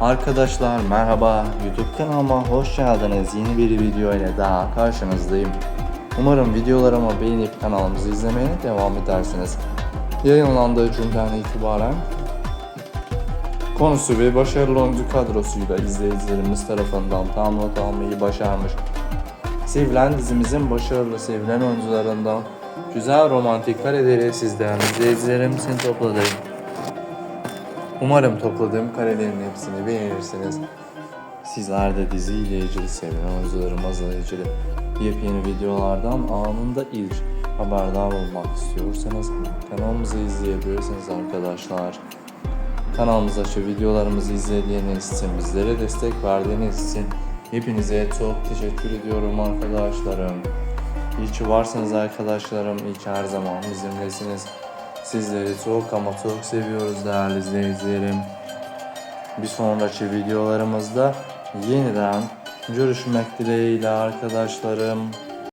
Arkadaşlar merhaba, YouTube kanalıma hoş geldiniz. Yeni bir video ile daha karşınızdayım. Umarım videolarımı beğenip kanalımızı izlemeye devam edersiniz. Yayınlandığı günden itibaren konusu ve başarılı oyuncu kadrosuyla izleyicilerimiz tarafından tam not almayı başarmış. Sevilen dizimizin başarılı sevilen oyuncularından güzel romantik kareleri sizden izleyicilerim için topladım. Umarım topladığım karelerin hepsini beğenirsiniz. Sizler de diziyle ilgili sevilen oyuncularımızla ilgili yepyeni videolardan anında ilk haberdar olmak istiyorsanız kanalımızı izleyebilirsiniz arkadaşlar. Kanalımıza şu videolarımızı izlediğiniz için, bizlere destek verdiğiniz için hepinize çok teşekkür ediyorum arkadaşlarım. İyi ki varsınız arkadaşlarım, iyi ki her zaman bizimlesiniz. Sizleri çok ama çok seviyoruz değerli izleyicilerim. Bir sonraki videolarımızda yeniden görüşmek dileğiyle arkadaşlarım.